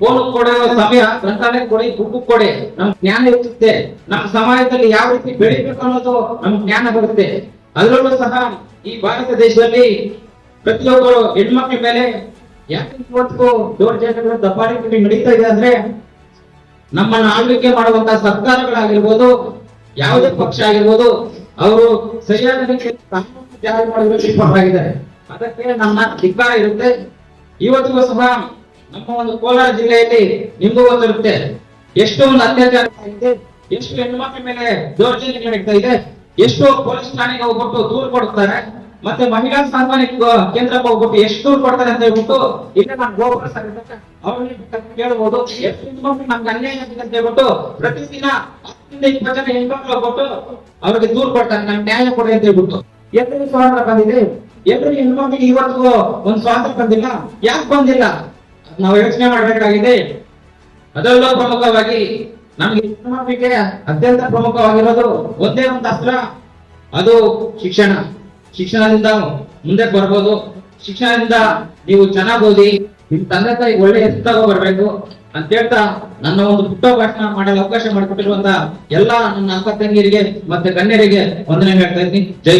Speaker 3: ಫೋನ್ ಕೊಡೋ ಸಮಯ ಗ್ರಂಥಾಲಯಕ್ಕೆ ಕೊಡಿ ಬುಕ್ ಕೊಡಿ. ನಮ್ ಜ್ಞಾನ ಹೆಚ್ಚುತ್ತೆ ನಮ್ಮ ಸಮಾಜದಲ್ಲಿ ಯಾವ ರೀತಿ ಬೆಳಿಬೇಕು ಅನ್ನೋದು ನಮ್ ಜ್ಞಾನ ಬರುತ್ತೆ. ಅದರಲ್ಲೂ ಸಹ ಈ ಭಾರತ ದೇಶದಲ್ಲಿ ಪ್ರತಿಯೊಬ್ಬರು ಹೆಣ್ಮಕ್ಳ ಮೇಲೆ ಯಾಕೆ ದೌರ್ಜನ್ಯಗಳು ನಡೀತಾ ಇದೆ ಅಂದ್ರೆ ನಮ್ಮನ್ನ ಆಳ್ವಿಕೆ ಮಾಡುವಂತಹ ಸರ್ಕಾರಗಳಾಗಿರ್ಬೋದು, ಯಾವುದೇ ಪಕ್ಷ ಆಗಿರ್ಬೋದು ಅವರು ಸರಿಯಾದ ರೀತಿಯಲ್ಲಿ ಕಾನೂನು ಜಾರಿ ಮಾಡಲು ವಿಫಲರಾಗಿದ್ದಾರೆ ಅದಕ್ಕೆ ನಮ್ಮ ಧಿಕ್ಕಾರ ಇರುತ್ತೆ. ಇವತ್ತಿಗೂ ಸಹ ನಮ್ಮ ಒಂದು ಕೋಲಾರ ಜಿಲ್ಲೆಯಲ್ಲಿ ನಿಮಗೂ ಗೊತ್ತಿರುತ್ತೆ. ಎಷ್ಟು ಒಂದು ಅತ್ಯಾಚಾರ ಆಗಿದೆ ಎಷ್ಟು ಹೆಣ್ಮಕ್ಳ ಮೇಲೆ ದೌರ್ಜನ್ಯ ನಡೀತಾ ಇದೆ, ಎಷ್ಟು ಪೊಲೀಸ್ ಠಾಣೆಗೆ ಹೋಗ್ಬಿಟ್ಟು ದೂರು ಕೊಡ್ತಾರೆ ಮತ್ತೆ ಮಹಿಳಾ ಸಾಂತ್ವನ ಕೇಂದ್ರಕ್ಕೆ ಹೋಗ್ಬಿಟ್ಟು ಎಷ್ಟು ದೂರು ಕೊಡ್ತಾರೆ ಅಂತ ಹೇಳ್ಬಿಟ್ಟು ಇಲ್ಲ ನಾನು ಗೋಪುರ ಕೇಳ್ಬೋದು. ಎಷ್ಟು ನಮ್ಗೆ ಅನ್ಯಾಯ ಆಗಿದೆ ಅಂತ ಹೇಳ್ಬಿಟ್ಟು ಪ್ರತಿದಿನ ಹೋಗ್ಬಿಟ್ಟು ಅವ್ರಿಗೆ ದೂರ್ ಕೊಡ್ತಾರೆ, ನಮ್ಗೆ ನ್ಯಾಯ ಕೊಡಿ ಅಂತ ಹೇಳ್ಬಿಟ್ಟು. ಎಲ್ಲಿ ಸ್ವಾತಂತ್ರ್ಯ ಬಂದಿದೆ. ಎಲ್ಲರಿಗೂ ಹೆಣ್ಮಕ್ಳಿಗೆ ಇವತ್ತಿಗೂ ಒಂದು ಸ್ವಾತಂತ್ರ್ಯ ಬಂದಿಲ್ಲ. ಯಾಕೆ ಬಂದಿಲ್ಲ? ನಾವು ಯೋಚನೆ ಮಾಡ್ಬೇಕಾಗಿದೆ. ಅದರಲ್ಲೂ ಪ್ರಮುಖವಾಗಿ ನಮ್ಗೆ ಹೆಣ್ಮಕ್ಳಿಗೆ ಅತ್ಯಂತ ಪ್ರಮುಖವಾಗಿರೋದು ಒಂದೇ ಒಂದು ಅಸ್ತ್ರ. ಅದು ಶಿಕ್ಷಣ. ಶಿಕ್ಷಣದಿಂದ ಮುಂದೆ ಬರ್ಬೋದು. ಶಿಕ್ಷಣದಿಂದ ನೀವು ಚೆನ್ನಾಗಿ ಓದಿ ನಿಮ್ ತಂದೆ ತಾಯಿ ಒಳ್ಳೆ ಹೆಸರು ಬರ್ಬೇಕು. ಅಂತ ಹೇಳ್ತಾ ನನ್ನ ಒಂದು ಪುಟ್ಟ ಭಾಷಣ ಮಾಡಲು ಅವಕಾಶ ಮಾಡಿಕೊಟ್ಟಿರುವಂತ ಎಲ್ಲಾ ನನ್ನ ಅಕ್ಕ ತಂಗಿಯರಿಗೆ ಮತ್ತೆ ಗಣ್ಯರಿಗೆ ವಂದನೆ ಹೇಳ್ತಾ ಇದ್ದೀನಿ. ಜೈ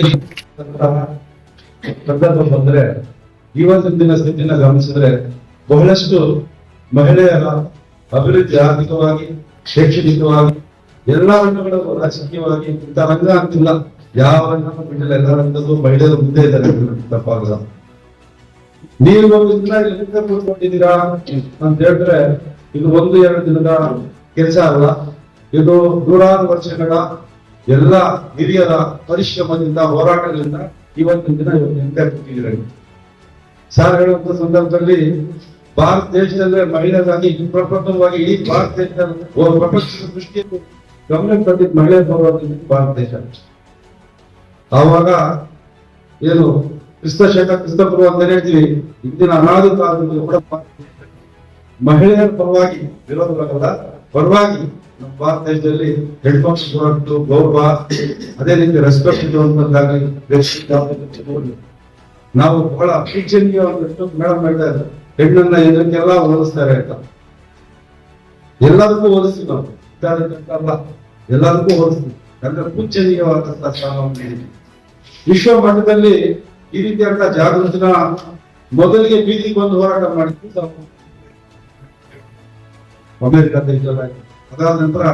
Speaker 4: ಸಂದರ್ಭ ಬಂದ್ರೆ ಇವತ್ತಿನ ಸ್ಥಿತಿನ ಗಮನಿಸಿದ್ರೆ ಬಹಳಷ್ಟು ಮಹಿಳೆಯರ ಅಭಿವೃದ್ಧಿ ಆರ್ಥಿಕವಾಗಿ, ಶೈಕ್ಷಣಿಕವಾಗಿ, ಎಲ್ಲಾ ರಂಗಗಳಲ್ಲೂ ರಾಜಕೀಯವಾಗಿ ಇಂಥ ರಂಗ ಆಗ್ತಿಲ್ಲ. ಯಾವ ರಂಗ ಬಿಟ್ಟಿಲ್ಲ ಎಲ್ಲ ರಂಗದಲ್ಲೂ ಮಹಿಳೆಯರು ಮುಂದೆ ಇದ್ದಾರೆ ತಪ್ಪಾಗಲ್ಲ. ನೀವು ಒಂದು ಎಲ್ಲಿಂದ ಕೂತ್ಕೊಂಡಿದ್ದೀರಾ ಅಂತ ಹೇಳಿದ್ರೆ ಇದು ಒಂದು, ಎರಡು ದಿನದ ಕೆಲಸ ಅಲ್ಲ. ಇದು ನೂರಾರು ವರ್ಷಗಳ ಎಲ್ಲ ಹಿರಿಯರ ಪರಿಶ್ರಮದಿಂದ, ಹೋರಾಟಗಳಿಂದ ಇವತ್ತಿನ ದಿನ ಇವತ್ತು ಸರ್ ಹೇಳುವಂತ ಸಂದರ್ಭದಲ್ಲಿ ಭಾರತ ದೇಶದಲ್ಲೇ ಮಹಿಳೆಯರಾಗಿ ಪ್ರಪ್ರಥಮವಾಗಿ ಭಾರತ ದೇಶದಲ್ಲಿ ಪ್ರಪಂಚದ ದೃಷ್ಟಿಯಲ್ಲಿ ಗಮನ ತಂದಿದ್ದ ಮಹಿಳೆ ಭಾರತ ದೇಶ. ಆವಾಗ ಏನು ಕ್ರಿಸ್ತ ಶಕ ಕ್ರಿಸ್ತ ಪೂರ್ವ ಅಂತ ಹೇಳ್ತೀವಿ ಇಂದಿನ ಅನಾದಿ ಕಾಲದಲ್ಲಿ ಕೂಡ ಮಹಿಳೆಯರ ಪರವಾಗಿ ವಿರೋಧವಾಗಲ್ಲ ಪರವಾಗಿ ನಮ್ಮ ಭಾರತ ದೇಶದಲ್ಲಿ ಹೆಣ್ಮಕ್ಳು ಕೊಡೋದು ಗೌರವ, ಅದೇ ರೀತಿ ರೆಸ್ಪೆಕ್ಟ್ ಇರುವಂತದ್ದಾಗಲಿ ನಾವು ಬಹಳ ಅಪೇಕ್ಷಣೀಯ ಮೇಡಮ್ ಹೇಳ್ತಾ ಇದ್ದಾರೆ ಹೆಣ್ಣನ್ನ ಇದಕ್ಕೆಲ್ಲ ಓದಿಸ್ತಾರೆ ಅಂತ. ಎಲ್ಲದಕ್ಕೂ ಓದಿಸ್ತೀವಿ ನಾವು ಅಲ್ಲ, ಎಲ್ಲದಕ್ಕೂ ಓದಿಸ್ತೀವಿ ಅಂದ್ರೆ ಪೂಜನೀಯವಾದಂತಹ ಸ್ಥಾನವನ್ನು. ವಿಶ್ವ ಮಟ್ಟದಲ್ಲಿ ಈ ರೀತಿಯಾದ ಜಾಗೃತಿನ ಮೊದಲಿಗೆ ಬೀದಿಗೆ ಬಂದು ಹೋರಾಟ ಮಾಡಿದ್ದು ನಾವು ದೇಶದಲ್ಲಿ ಅದಾದ ನಂತರ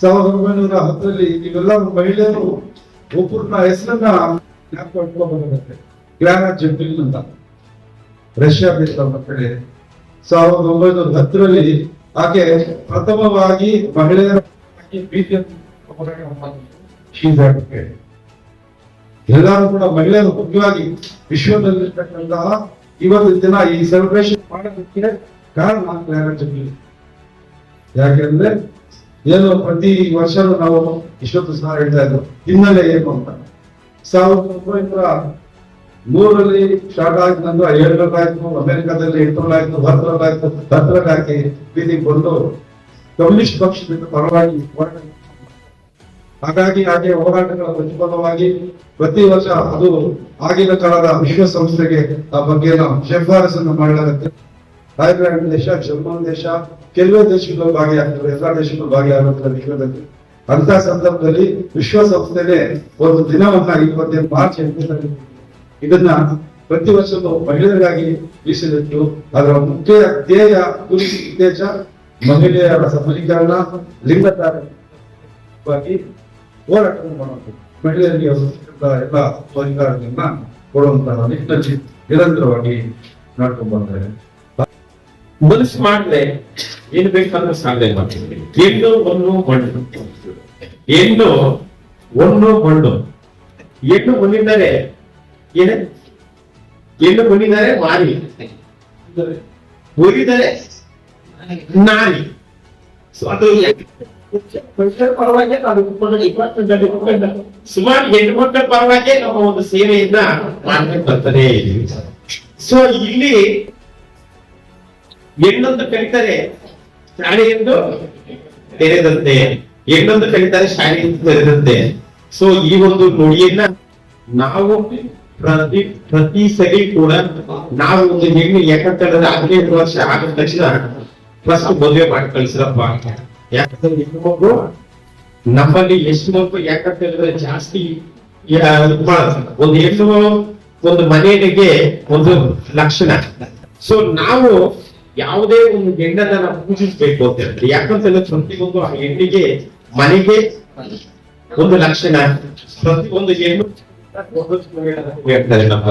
Speaker 4: ಸಾವಿರದ ಒಂಬೈನೂರ ಹತ್ತರಲ್ಲಿ ಇವೆಲ್ಲ ಮಹಿಳೆಯರು ಒಬ್ಬರನ್ನ ಹೆಸರನ್ನ ಜ್ಞಾಪಕ ಇಟ್ಕೊಂಡ್ಬಂದಿರುತ್ತೆ ಗ್ಲಾನ ಜೆಂಟಿಲ್ ಅಂತ. ರಷ್ಯಾ ದೇಶದ ಮಕ್ಕಳೇ, ಸಾವಿರದ ಒಂಬೈನೂರ ಹತ್ತರಲ್ಲಿ ಆಕೆ ಪ್ರಥಮವಾಗಿ ಮಹಿಳೆಯರ. ಎಲ್ಲರೂ ಕೂಡ ಮಹಿಳೆಯರು ಮುಖ್ಯವಾಗಿ ವಿಶ್ವದಲ್ಲಿರ್ತಕ್ಕಂತಹ ಇವತ್ತು ದಿನ ಈ ಸೆಲೆಬ್ರೇಷನ್ ಮಾಡೋದಕ್ಕೆ ಕಾರಣ ಗ್ಲಾನ ಜೆಂಟಿಲ್. ಯಾಕೆಂದ್ರೆ ಏನು ಪ್ರತಿ ವರ್ಷ ನಾವು ಇಷ್ಟೊತ್ತು ಸಹ ಹೇಳ್ತಾ ಇದ್ರು. ಹಿನ್ನೆಲೆ ಏನು ಅಂತ. ಸಾವಿರದ ಒಂಬೈನೂರ ಮೂರರಲ್ಲಿ ಸ್ಟಾರ್ಟ್ ಆಯ್ತು ನಂತರ ಏಳರಲ್ಲಾಯ್ತು, ಅಮೆರಿಕದಲ್ಲಿ ಎಂಟರಲ್ಲಾಯ್ತು, ಹತ್ತರಲ್ಲಾಯ್ತು, ಹತ್ತರಲ್ಲಾಕಿ ಬೀದಿಗೆ ಬಂದು ಕಮ್ಯುನಿಸ್ಟ್ ಪಕ್ಷದಿಂದ ಪರವಾಗಿ ಹಾಗಾಗಿ ಹಾಗೆ ಹೋರಾಟಗಳ ಪ್ರತಿಫಲವಾಗಿ ಪ್ರತಿ ವರ್ಷ ಅದು ಆಗಿನ ಕಾಲದ ವಿಶ್ವಸಂಸ್ಥೆಗೆ ಆ ಬಗ್ಗೆ ಶಿಫಾರಸನ್ನು ಮಾಡಲಾಗುತ್ತೆ. ಐರ್ಲೆಂಡ್ ದೇಶ ಜರ್ಮನ್ ದೇಶ, ಕೆಲವೇ ದೇಶಗಳು ಭಾಗಿಯಾಗ್ತವೆ, ಎಲ್ಲಾ ದೇಶಗಳು ಭಾಗಿಯಾಗುತ್ತವೆ ವಿಶ್ವದಲ್ಲಿ ಅಂತ ಸಂದರ್ಭದಲ್ಲಿ ವಿಶ್ವಸಂಸ್ಥೆನೆ ಒಂದು ದಿನವನ್ನ ಇಪ್ಪತ್ತೈದು ಮಾರ್ಚ್ ಎಂಟನೇ ಇದನ್ನ ಪ್ರತಿ ವರ್ಷವೂ ಮಹಿಳೆಯರಿಗಾಗಿ ಮೀಸಲಿಟ್ಟು ಅದರ ಮುಖ್ಯ ಧ್ಯೇಯ ಗುರಿ ಉದ್ದೇಶ ಮಹಿಳೆಯರ ಸಬಲೀಕರಣ ಲಿಂಗತಾರಿ ಹೋರಾಟವನ್ನು ಮಾಡುವಂಥದ್ದು. ಮಹಿಳೆಯರಿಗೆ ಎಲ್ಲ ಅಧಿಕಾರಗಳನ್ನ ಕೊಡುವಂತಹ ನಿಟ್ಟಿನಲ್ಲಿ ನಿರಂತರವಾಗಿ ನಡ್ಕೊಂಡು ಬರ್ತಾರೆ
Speaker 5: ಮನಸ್ಸು ಮಾಡಿದ್ರೆ ಏನ್ ಬೇಕಾದ್ರೂ ಸಾಧನೆ ಮಾಡ್ತೀನಿ. ಹೆಣ್ಣು ಒಂದು ಮಣ್ಣು ಹೆಣ್ಣು ಒಂದು ಮಣ್ಣು ಹೆಣ್ಣು ಬಂದಿದ್ದಾರೆ. ಏನ? ಹೆಣ್ಣು ಬಂದಿದ್ದಾರೆ ಮಾರಿ ಹೋಗಿದ್ದಾರೆ ನಾರಿ. ಸುಮಾರು ಹೆಣ್ಣು ಮಕ್ಕಳ ಪರವಾಗಿ ನಮ್ಮ ಒಂದು ಸೇವೆಯನ್ನ ಮಾಡ್ಬೇಕು ಬರ್ತಾನೆ ಸೊ ಇಲ್ಲಿ ಹೆಣ್ಣೊಂದು ಶಾಣೆ ಎಂದು ತೆರೆದಂತೆ, ಹೆಣ್ಣೊಂದು ಶಾಣೆ ಎಂದು ತೆರೆದಂತೆ. ಸೊ ಈ ಒಂದು ನುಡಿಯನ್ನ ನಾವು ಪ್ರತಿ ಪ್ರತಿ ಸರಿ ಕೂಡ ನಾವು ಒಂದು ಹೆಣ್ಣು ಯಾಕಂತಂದ್ರೆ ಹದಿನೈದು ವರ್ಷ ಆದ ತಕ್ಷಣ ಫಸ್ಟ್ ಮದುವೆ ಮಾಡಿ ಕಳಿಸ್ರಪ್ಪ ಯಾಕಂದ್ರೆ ಹೆಣ್ಣು ಮಗು ನಮ್ಮಲ್ಲಿ ಎಷ್ಟು ಮಗು ಯಾಕಂತ ಹೇಳಿದ್ರೆ ಜಾಸ್ತಿ ಒಂದು ಹೆಣ್ಣು, ಒಂದು ಮನೆಗೆ ಒಂದು ಲಕ್ಷಣ. ಸೊ ನಾವು ಯಾವುದೇ ಒಂದು ಹೆಣ್ಣನ್ನ ನಾವು ಪೂಜಿಸ್ಬೇಕು ಅಂತ ಹೇಳ್ತಾರೆ ಯಾಕಂತ ಹೇಳಿದ್ರೆ ಪ್ರತಿಯೊಂದು ಆ ಹೆಣ್ಣಿಗೆ ಮನೆಗೆ ಒಂದು ಲಕ್ಷಣ ಪ್ರತಿಯೊಂದು ಹೆಣ್ಣು ಹೇಳ್ತಾರೆ ನಮ್ಮ.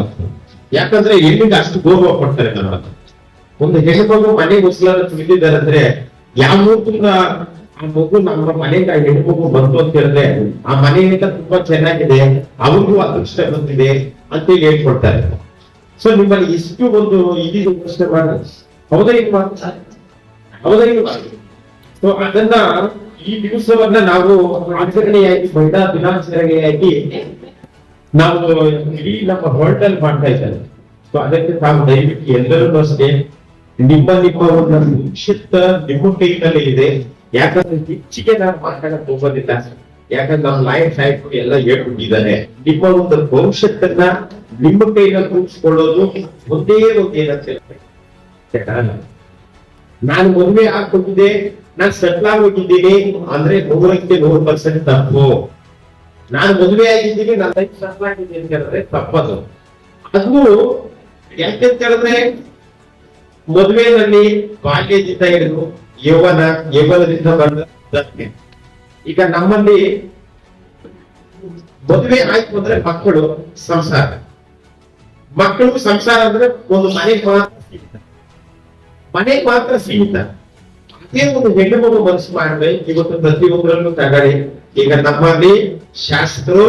Speaker 5: ಯಾಕಂದ್ರೆ ಹೆಣ್ಣಿಗೆ ಅಷ್ಟು ಗೌರವ ಕೊಡ್ತಾರೆ ನಮ್ಮ ಒಂದು ಹೆಣ್ಣು ಮಗು ಮನೆ ಮುಸ್ಲಾರ ತಿಳಿದಿದ್ದಾರೆ ಅಂದ್ರೆ ಯಾವ ತುಂಬಾ ಆ ಮಗು ನಮ್ಮ ಮನೆಗೆ ಆ ಹೆಣ್ಣು ಮಗು ಬಂತು ಅಂತ ಹೇಳಿದ್ರೆ ಆ ಮನೆಯಿಂದ ತುಂಬಾ ಚೆನ್ನಾಗಿದೆ ಅವ್ರಿಗೂ ಅದೃಷ್ಟ ಬಂದಿದೆ ಅಂತ ಹೇಳಿ ಹೇಳ್ಕೊಡ್ತಾರೆ. ಸೊ ನಿಮ್ಮಲ್ಲಿ ಇಷ್ಟು ಒಂದು ಇದು ಪ್ರಶ್ನೆ ಮಾಡಿ ಹೌದಾ ಇಲ್ವಾ? ಹೌದಾ ಇಲ್ವಾ? ಸೊ ಅದನ್ನ ಈ ದಿವಸವನ್ನ ನಾವು ಆಚರಣೆಯಾಗಿ, ಮಹಿಳಾ ದಿನಾಚರಣೆಯಾಗಿ ನಾವು ಇಡೀ ನಮ್ಮ ವರ್ಲ್ಡ್ ಮಾಡ್ತಾ ಇದ್ದಾರೆ ಸೊ ಅದಕ್ಕೆ ತಾವು ದಯವಿಟ್ಟು ಎಲ್ಲರೂ ಅಷ್ಟೇ ನಿಮ್ಮ ನಿಮ್ಮ ಒಂದು ಸಂಕ್ಷಿಪ್ತ ನಿಮ್ಮ ಕೈನಲ್ಲಿ ಇದೆ. ಯಾಕಂದ್ರೆ ಹೆಚ್ಚಿಗೆ ನಾನು ಮಾತಾಡಕ್ ಹೋಗೋದಿಲ್ಲ ಯಾಕಂದ್ರೆ ನಮ್ಮ ಲೈಫ್ ಲೈಫ್ ಎಲ್ಲ ಹೇಳ್ಬಿಟ್ಟಿದ್ದಾರೆ ನಿಮ್ಮ ಒಂದು ಭವಿಷ್ಯತ್ತನ್ನ ನಿಮ್ಮ ಕೈನಲ್ಲಿ ರೂಪಿಸ್ಕೊಳ್ಳೋದು ಒಂದೇ ಒಂದು ಏನಂತ ಹೇಳಿದ್ರೆ ನಾನು ಮದುವೆ ಆಗ್ಬಿಟ್ಟಿದೆ ನಾನು ಸೆಟ್ಲ್ ಆಗೋಗಿದ್ದೀನಿ ಅಂದ್ರೆ ನೂರಕ್ಕೆ ನೂರು ಪರ್ಸೆಂಟ್ ತಪ್ಪು. ನಾನು ಮದುವೆ ಆಗಿದ್ದೀನಿ, ನನ್ನ ಲೈಫ್ ಸೆಟ್ಲ್ ಆಗಿದ್ದೀನಿ ಅಂತ ಹೇಳಿದ್ರೆ ತಪ್ಪದು. ಅದು ಯಾಕೆಂತ ಹೇಳಿದ್ರೆ, ಮದುವೆನಲ್ಲಿ ಬಾಲ್ಯದಿಂದ ಹಿಡಿದು ಯೌವನ, ಯೌವನದಿಂದ ಬಂದ ದತ್ತೆ. ಈಗ ನಮ್ಮಲ್ಲಿ ಮದುವೆ ಆಯ್ತು ಅಂದ್ರೆ ಮಕ್ಕಳು ಸಂಸಾರ. ಮಕ್ಕಳು ಸಂಸಾರ ಅಂದ್ರೆ ಒಂದು ಮನೆ ಮಾತ್ರ. ಮನೆಗೆ ಮಾತ್ರ ಸೀಮಿತ. ಅದೇ ಒಂದು ಹೆಣ್ಣು ಮಗು ಮನಸ್ಸು ಮಾಡಿದ್ರೆ ಇವತ್ತು ಪ್ರತಿಯೊಂದರಲ್ಲೂ ತಗಡಿ. ಈಗ ನಮ್ಮಲ್ಲಿ ಶಾಸ್ತ್ರು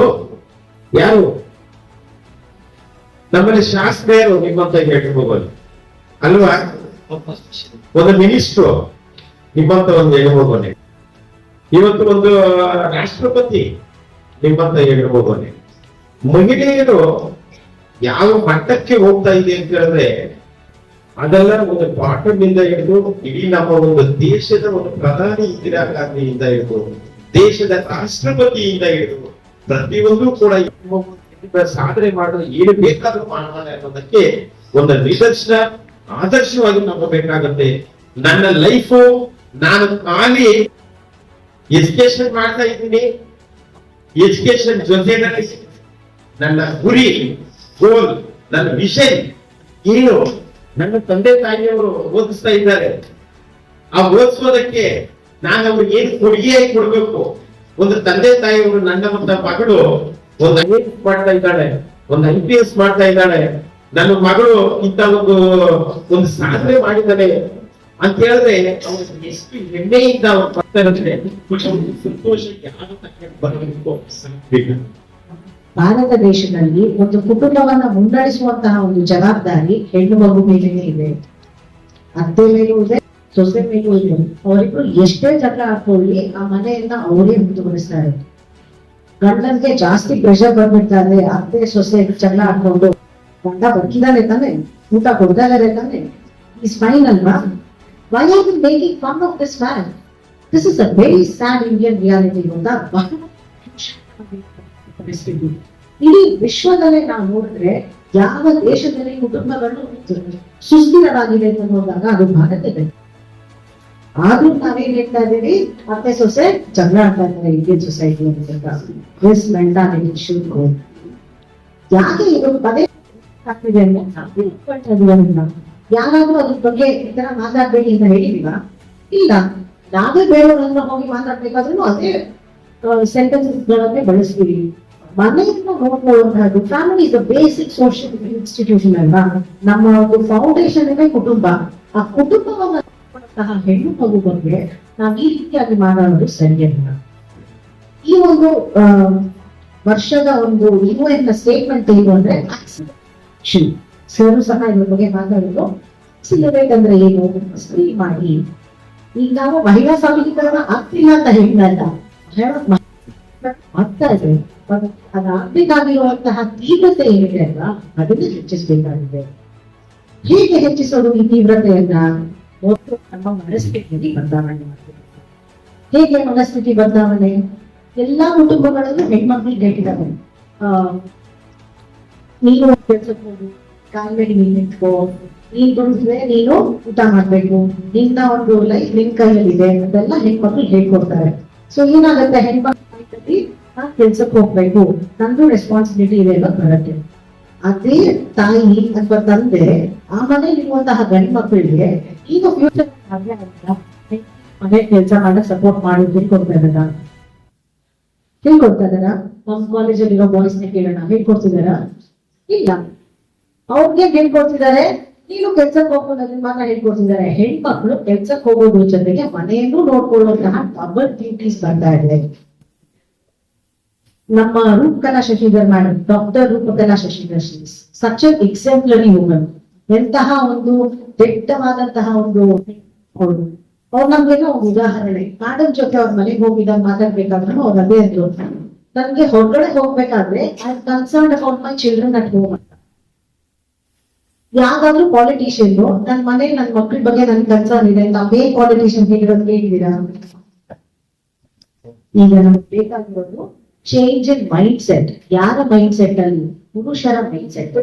Speaker 5: ಯಾರು? ನಮ್ಮಲ್ಲಿ ಶಾಸ್ತ್ರ ಯಾರು ನಿಮ್ಮಂತ ಹೆಣ್ಣು ಮಗು ಅಲ್ವಾ? ಒಂದು ಮಿನಿಸ್ಟ್ರು ನಿಮ್ಮಂತ ಒಂದು ಹೆಣ್ಣು ಮಗುವನೆ ಇವತ್ತು ಒಂದು ರಾಷ್ಟ್ರಪತಿ ನಿಮ್ಮಂತ ಹೆಣ್ಣು ಮಗುವನೆ ಮಹಿಳೆಯರು ಯಾವ ಮಟ್ಟಕ್ಕೆ ಹೋಗ್ತಾ ಇದೆ ಅಂತ ಹೇಳಿದ್ರೆ ಅದೆಲ್ಲ ಒಂದು ಬಾಟಮ್ ಇಂದ ಹಿಡಿದು ಇಡೀ ನಮ್ಮ ಒಂದು ದೇಶದ ಒಂದು ಪ್ರಧಾನಿ ಇಂದಿರಾ ಗಾಂಧಿಯಿಂದ ಹಿಡಿದು, ದೇಶದ ರಾಷ್ಟ್ರಪತಿಯಿಂದ ಹಿಡಿದು, ಪ್ರತಿಯೊಂದು ಕೂಡ ಸಾಧನೆ ಮಾಡಲು ಏನು ಬೇಕಾದ್ರೂ ಮಾಡೋಣ ಅನ್ನೋದಕ್ಕೆ ಒಂದು ನಿದರ್ಶನ ಆದರ್ಶವಾಗಿ ನಂಬಬೇಕಾಗತ್ತೆ ನನ್ನ ಲೈಫು ನಾನು ಖಾಲಿ ಎಜುಕೇಶನ್ ಮಾಡ್ತಾ ಇದ್ದೀನಿ. ಎಜುಕೇಶನ್ ಜೊತೆ ನನ್ನ ಗುರಿ ಗೋಲ್ ನನ್ನ ವಿಷನ್ ಏನು? ನನ್ನ ತಂದೆ ತಾಯಿಯವರು ಓದಿಸ್ತಾ ಇದ್ದಾರೆ. ಆ ಓದಿಸೋದಕ್ಕೆ ನಾನು ಅವ್ರಿಗೆ ಏನ್ ಕೊಡುಗೆ ಕೊಡ್ಬೇಕು? ಒಂದು ತಂದೆ ತಾಯಿಯವರು ನನ್ನ ಮತ್ತ ಮಗಳು ಒಂದು ಐ ಮಾಡ್ತಾ ಇದ್ದಾಳೆ, ಒಂದು ಐ ಪಿ ಎಸ್ ಮಾಡ್ತಾ ಇದ್ದಾಳೆ. ನನ್ನ ಮಗಳು ಇಂತ ಒಂದು ಒಂದು ಸಾಧನೆ ಮಾಡಿದ್ದಾನೆ ಅಂತ ಹೇಳಿದ್ರೆ ಎಷ್ಟು ಹೆಮ್ಮೆಯಿಂದ ಅವ್ರು ಬರ್ತಾ ಇರುತ್ತೆ ಒಂದು ಸಂತೋಷ ಯಾರು ಬರಬೇಕು
Speaker 6: ಭಾರತ ದೇಶದಲ್ಲಿ ಒಂದು ಕುಟುಂಬವನ್ನ ಮುನ್ನಡೆಸುವಂತಹ ಒಂದು ಜವಾಬ್ದಾರಿ ಹೆಣ್ಣು ಮಗು ಮೇಲೇನೆ ಇದೆ. ಅತ್ತೆ ಮೇಲೂ ಇದೆ, ಸೊಸೆ ಮೇಲೂ ಇದೆ. ಅವರಿಬ್ರು ಎಷ್ಟೇ ಜಗಳ ಹಾಕೊಳ್ಳಿ ಆ ಮನೆಯನ್ನ ಅವರೇ ಮುಂದುವರಿಸ್ತಾರೆ. ಗಂಡನ್ಗೆ ಜಾಸ್ತಿ ಪ್ರೆಷರ್ ಬಂದ್ಬಿಡ್ತಾರೆ ಅತ್ತೆ, ಸೊಸೆ ಜಗಳ ಹಾಕೊಂಡು ಗಂಡ ಬರ್ತಿದ್ದಾರೆ ತಾನೆ, ಊಟ ಕೊಡ್ತಾ ಇದಾರೆ ತಾನೆ. ಇಸ್ ಫೈನ್ ಅಲ್ವಾ? Why are you making fun of this man this is a very sad Indian reality ಗೊತ್ತಾ? ಪರಿಸ್ಥಿತಿ ಇಡೀ ವಿಶ್ವದಲ್ಲೇ ನಾವು ನೋಡಿದ್ರೆ ಯಾವ ದೇಶದಲ್ಲಿ ಕುಟುಂಬಗಳು ಸುಸ್ಥಿರವಾಗಿದೆ ಅಂತ ನೋಡಿದಾಗ ಅದು ಭಾರತದಲ್ಲಿ ಆದ್ರೂ ನಾವೇನ್ ಹೇಳ್ತಾ ಇದ್ದೀವಿ? ಮತ್ತೆ ಸೊಸೆ, ಜಗಳ ಆಡ್ತಾ ಇದ್ದಾರೆ ಇಂಡಿಯನ್ ಸೊಸೈಟಿ ಅಂತ. ಮೆಂಟಾಲಿಟಿ ಶುಡ್ ಗೋ ಯಾಕೆ ಇದು ಪದೇ ಆಗ್ತಿದೆ ಅಂತ. ಯಾರಾದ್ರೂ ಅದ್ರ ಬಗ್ಗೆ ಈ ತರ ಮಾತಾಡ್ಬೇಡಿ ಅಂತ ಹೇಳಿದೀವ ಇಲ್ಲ. ನಾವೇ ಬೇರೆಯವ್ರನ್ನ ಹೋಗಿ ಮಾತಾಡ್ಬೇಕಾದ್ರೂ ಅದೇ ಸೆಂಟೆನ್ಸಸ್ ಗಳನ್ನೇ ಬಳಸ್ತೀವಿ. ಮನೆಯನ್ನು ನೋಡ್ಕೊಳ್ಳುವಂತಹದ್ದು family is basic social institution ಅಲ್ವಾ? ನಮ್ಮ ಒಂದು ಫೌಂಡೇಶನ್ ಕುಟುಂಬ. ಆ ಕುಟುಂಬವನ್ನು ಹೆಣ್ಣು ಮಗು ಬಗ್ಗೆ ನಾವು ಈ ರೀತಿಯಾಗಿ ಮಾತಾಡೋದು ಸರಿಯಲ್ಲ ಈ ಒಂದು ವರ್ಷದ ಒಂದು ಯು ಸ್ಟೇಟ್ಮೆಂಟ್ ಏನು ಅಂದ್ರೆ ಸರ್ ಸಹ ಇದ್ರ ಬಗ್ಗೆ ಮಾತಾಡಿದ್ರು ಸಿಲಬೇಟ್ ಅಂದ್ರೆ ಏನು? ಸ್ತ್ರೀ ಮಾಡಿ. ಈಗ ನಾವು ಮಹಿಳಾ ಸಬಲೀಕರಣ ಆಗ್ತಿಲ್ಲ ಅಂತ but ಅದಾಗಬೇಕಾಗಿರುವಂತಹ ತೀವ್ರತೆ ಏನಿದೆ ಅಲ್ವಾ ಅದನ್ನ ಹೆಚ್ಚಿಸಬೇಕಾಗಿದೆ ಹೇಗೆ ಹೆಚ್ಚಿಸೋದು ಈ ತೀವ್ರತೆಯನ್ನ? ನಮ್ಮ ಮನಸ್ಥಿತಿಯಲ್ಲಿ ಬದಲಾವಣೆ ಮಾಡ್ತೀವಿ ಹೇಗೆ ಮನಸ್ಥಿತಿ ಬದಲಾವಣೆ? ಎಲ್ಲಾ ಕುಟುಂಬಗಳಲ್ಲೂ ಹೆಣ್ಮಕ್ಳಿಗೆ ಆ, ನೀನು ಕೆಲ್ಸಕ್ಕೆ ಕಾಲ್ ಮೇಲೆ ನೀನ್ ನಿಂತ್ಕೋ, ನೀನ್ ದುಡಿದ್ರೆ ನೀನು ಊಟ ಮಾಡ್ಬೇಕು, ನಿನ್ನ ಒಂದು ಲೈಫ್ ನಿನ್ ಕೈಯಲ್ಲಿದೆ ಅದೆಲ್ಲ ಹೆಣ್ಮಕ್ಳು ಹೇಳ್ಕೊಡ್ತಾರೆ. ಸೊ ಏನಾಗುತ್ತೆ? ಹೆಣ್ಮಕ್ಳು ನಾನ್ ಕೆಲ್ಸಕ್ಕೆ ಹೋಗ್ಬೇಕು. ನಂದು ರೆಸ್ಪಾನ್ಸಿಬಿಲಿಟಿ ಇದೆ ಅನ್ನೋದು ಬರುತ್ತೆ ಅದೇ ತಾಯಿ ಅಥವಾ ತಂದೆ ಆ ಮನೆಯಲ್ಲಿರುವಂತಹ ಗಂಡು ಮಕ್ಕಳಿಗೆ ಈಗ ಫ್ಯೂಚರ್ ಮನೆ ಕೆಲಸ ಮಾಡಕ್ ಸಪೋರ್ಟ್ ಮಾಡಿ ಹೇಳ್ಕೊಡ್ತಾ ಇದ್ದಾರ? ಹೇಳ್ಕೊಡ್ತಾ ಇದಾರ ಕಾಲೇಜಲ್ಲಿ ಕಾಲೇಜಲ್ಲಿರೋ ಬಾಯ್ಸ್ನ ಕೇಳೋಣ ಹೇಳ್ಕೊಡ್ತಿದಾರ ಇಲ್ಲ. ಅವ್ರಿಗೆ ಹೇಳ್ಕೊಡ್ತಿದ್ದಾರೆ, ನೀನು ಕೆಲ್ಸಕ್ಕೆ ಹೋಗೋದನ್ನ ಮಾತ್ರ ಹೇಳ್ಕೊಡ್ತಿದ್ದಾರೆ. ಹೆಣ್ಮಕ್ಳು ಕೆಲ್ಸಕ್ಕೆ ಹೋಗೋದ್ರ ಜೊತೆಗೆ ಮನೆಯನ್ನು ನೋಡ್ಕೊಳ್ಳುವಂತಹ ಡಬಲ್ ಡ್ಯೂಟೀಸ್ ಬರ್ತಾ ಇದೆ. ನಮ್ಮ Roopakala Shashidhar madam doctor Roopakala Shashidhar such exemplary woman ಎಂತಹ ಒಂದು ದಿಟ್ಟವಾದಂತಹ ಒಂದು ಅವರು. ಅವ್ರು ನಮ್ಗೆಲ್ಲ ಒಂದು ಉದಾಹರಣೆ. ಮ್ಯಾಡಮ್ ಜೊತೆ ಅವ್ರ ಮನೆಗೆ ಹೋಗಿದಾಗ ಮಾತಾಡ್ಬೇಕಾದ್ರೂ ಅವ್ರು ಅದೇ ಅಂದ್ರು. ನನ್ಗೆ ಹೊರಗಡೆ ಹೋಗ್ಬೇಕಾದ್ರೆ I concern about my children at home ಅಂತ. ಯಾವ್ದಾದ್ರು ಪಾಲಿಟಿಷಿಯನ್ ನನ್ ಮನೆ ನನ್ ಮಕ್ಳ ಬಗ್ಗೆ ನನ್ ಕನ್ಸರ್ನ್ ಇದೆ ನಾವೇ ಪಾಲಿಟಿಷಿಯನ್ ಹೇಳಿರೋದು ಹೇಳಿದೀರಾ ಈಗ ನಮ್ಗೆ ಬೇಕಾಗಿರೋದು ಚೇಂಜ್ ಇನ್ ಮೈಂಡ್ ಸೆಟ್ ಯಾರ ಮೈಂಡ್ ಸೆಟ್ ಅಲ್ಲಿ ಪುರುಷರ ಮೈಂಡ್ ಸೆಟ್